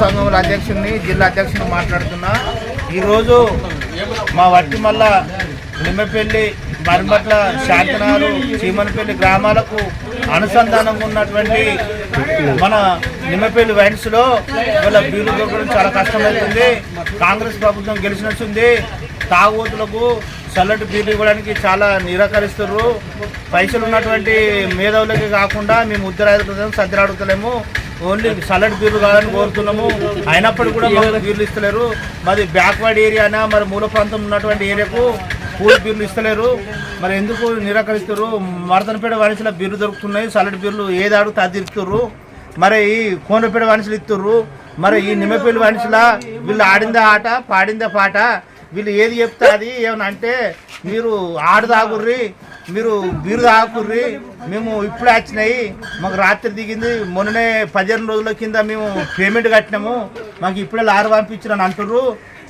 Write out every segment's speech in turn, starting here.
సంఘముల అధ్యక్షుడిని జిల్లా అధ్యక్షుడిని మాట్లాడుతున్నా. ఈరోజు మా వట్టిమల్ల నిమ్మపల్లి మరిమట్ల శాంతనాలు చీమనపల్లి గ్రామాలకు అనుసంధానం ఉన్నటువంటి మన నిమ్మపల్లి వైన్స్ వీళ్ళ బీలు దొరకడం చాలా కష్టమవుతుంది కాంగ్రెస్ ప్రభుత్వం గెలిచినట్టుంది. తాగుబోతులకు చల్లటి బీర్లు ఇవ్వడానికి చాలా నిరాకరిస్తున్నారు పైసలు ఉన్నటువంటి మేధావులకి కాకుండా మేము ఉత్తరాదులు సద్దరాడుతలేము ఓన్లీ సలడ్ బీర్లు కావాలని కోరుతున్నాము. అయినప్పటికీ కూడా మాకు బీర్లు ఇస్తలేరు. మాది బ్యాక్వర్డ్ ఏరియానా మరి మూల ప్రాంతం ఉన్నటువంటి ఏరియాకు పూల బీర్లు ఇస్తలేరు. మరి ఎందుకు నిరాకరిస్తారు మరదనపేట వాణిజ్యుల బీర్లు దొరుకుతున్నాయి. సలడ్ బీర్లు ఏది అడిగితే అది మరి ఈ కోనపేట వాణిజ్యులు ఇస్తుర్రు. మరి ఈ నిమ్మపేలు వాణిజ్యుల వీళ్ళు ఆడిందా ఆట పాడిందా పాట. వీళ్ళు ఏది చెప్తే అది ఏమన్నా అంటే మీరు ఆడదాగుర్రి మీరు బీరు తాగుర్రి మేము ఇప్పుడే వచ్చినాయి. మాకు రాత్రి దిగింది. మొన్ననే పదిహేను రోజుల కింద మేము పేమెంట్ కట్టినాము. మాకు ఇప్పుడే లారీ పంపించారని అంటుర్రు.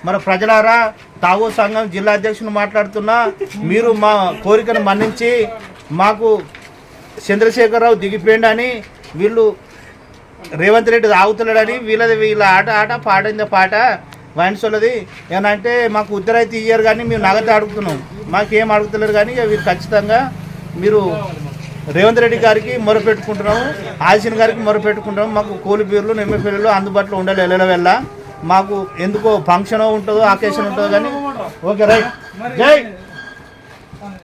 మరి ప్రజలారా తావో సంఘం జిల్లా అధ్యక్షుని మాట్లాడుతున్నా మీరు మా కోరికను మన్నించి మాకు చంద్రశేఖరరావు దిగిపోయిండు అని వీళ్ళు రేవంత్ రెడ్డి తాగుతున్నాడని వీళ్ళది వీళ్ళ ఆట ఆట పాడింది పాట. వైన్స్ వాళ్ళది ఏమంటే మాకు ఉద్దరైతే ఇయ్యారు కానీ మేము నగదు అడుగుతున్నాం. మాకేం అడుగుతలేరు కానీ మీరు వీరు ఖచ్చితంగా మీరు రేవంత్ రెడ్డి గారికి మొరపెట్టుకుంటున్నాము ఆదిశన్ గారికి మొరపెట్టుకుంటున్నాము మాకు కూలి బీర్లు నిమ్మపిల్లలు అందుబాటులో ఉండాలి వెళ్ళడం మాకు ఎందుకో ఫంక్షన్ ఉంటుందో ఆకేషన్ ఉంటుందో కానీ ఓకే రైట్. జై!